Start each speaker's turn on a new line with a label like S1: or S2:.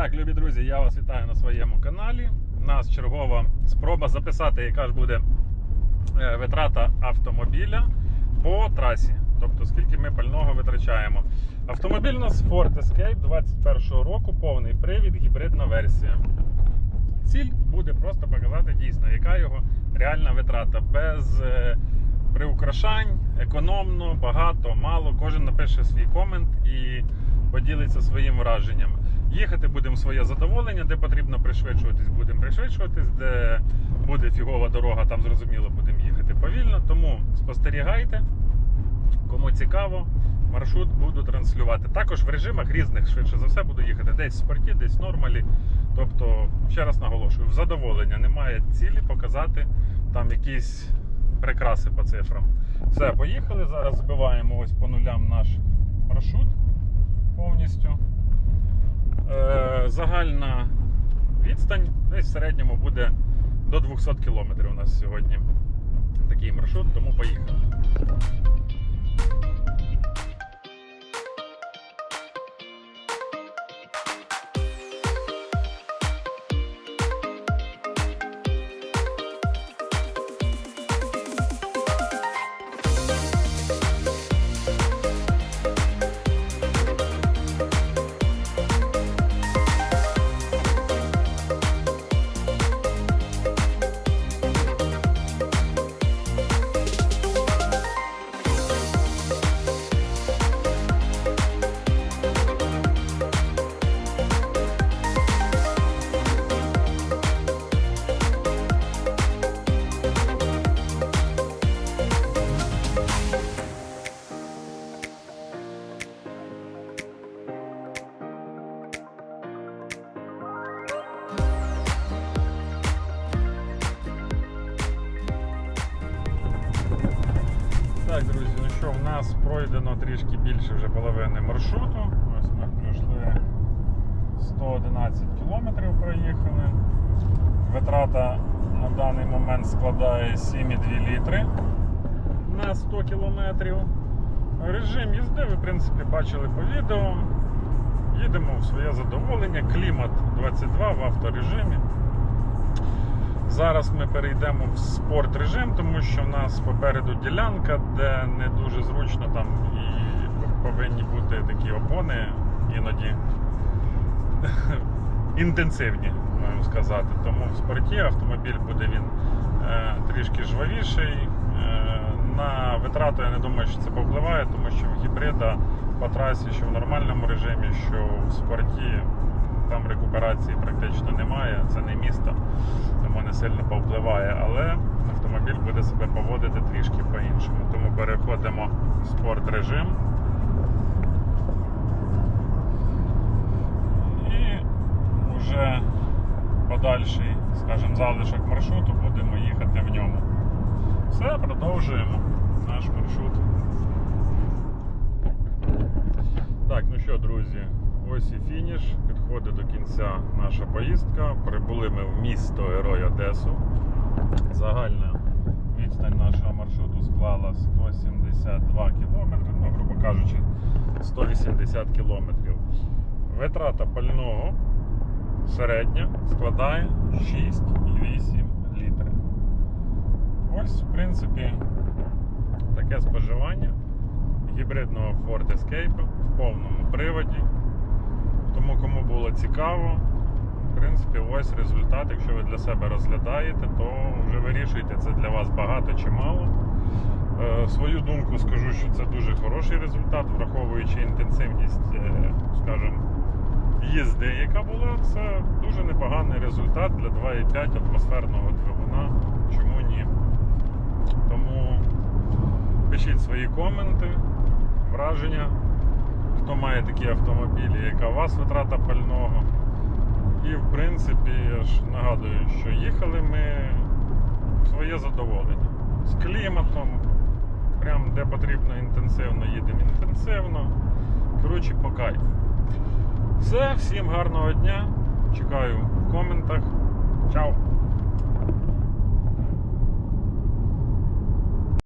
S1: Так, любі друзі, я вас вітаю на своєму каналі. У нас чергова спроба записати, яка ж буде е, витрата автомобіля по трасі. Тобто, скільки ми пального витрачаємо. Автомобіль у нас Ford Escape 21 року, повний привід, гібридна версія. Ціль буде просто показати дійсно, яка його реальна витрата. Без е, приукрашань, економно, багато, мало. Кожен напише свій комент і поділиться своїм враженням. Їхати будемо своє задоволення, де потрібно пришвидшуватись, будемо пришвидшуватись, де буде фігова дорога, там зрозуміло будемо їхати повільно. Тому спостерігайте, кому цікаво, маршрут буду транслювати. Також в режимах різних, швидше за все, буду їхати десь в спорті, десь в нормалі. Тобто, ще раз наголошую, в задоволення немає цілі показати там якісь прикраси по цифрам. Все, поїхали. Зараз збиваємо ось по нулям наш маршрут повністю. Е, загальна відстань десь в середньому буде до 200 км у нас сьогодні такий маршрут, тому поїхали. Що, в нас пройдено трішки більше вже половини маршруту. Ось ми пройшли 111 кілометрів проїхали. Витрата на даний момент складає 7,2 літри на 100 кілометрів. Режим їзди ви, в принципі, бачили по відео. Їдемо в своє задоволення. Клімат 22 в авторежимі. Зараз ми перейдемо в спорт режим, тому що в нас попереду ділянка, де не дуже зручно там і повинні бути такі опони іноді інтенсивні, можемо сказати. Тому в спорті автомобіль буде він е, трішки жвавіший. Е, на витрату я не думаю, що це повпливає, тому що в гібрида по трасі, що в нормальному режимі, що в спорті там рекуперації практично немає, це не місто, тому не сильно повпливає, але автомобіль буде себе поводити трішки по-іншому. Тому переходимо в спорт режим. І вже подальший, скажімо, залишок маршруту будемо їхати в ньому. Все, продовжуємо наш маршрут. Так, ну що, друзі, ось і фініш. Підходить до кінця наша поїздка. Прибули ми в місто Герой Одесу. Загальна відстань нашого маршруту склала 172 кілометри, ну, грубо кажучи, 180 кілометрів. Витрата пального середня складає 6,8 літри. Ось, в принципі, таке споживання гібридного Ford Escape в повному приводі. Кому було цікаво, в принципі, ось результат. Якщо ви для себе розглядаєте, то вже вирішуйте, це для вас багато чи мало. Е, Свою думку скажу, що це дуже хороший результат, враховуючи інтенсивність, е, скажімо, їзди, яка була, це дуже непоганий результат для 2,5 атмосферного двигуна. Чому ні? Тому пишіть свої коменти, враження, хто має такі автомобілі, яка у вас витрата пального. І в принципі, я ж нагадую, що їхали ми своє задоволення. З кліматом, прям де потрібно інтенсивно, їдемо інтенсивно. Коротше, по кайфу. Все, всім гарного дня. Чекаю в коментах. Чао!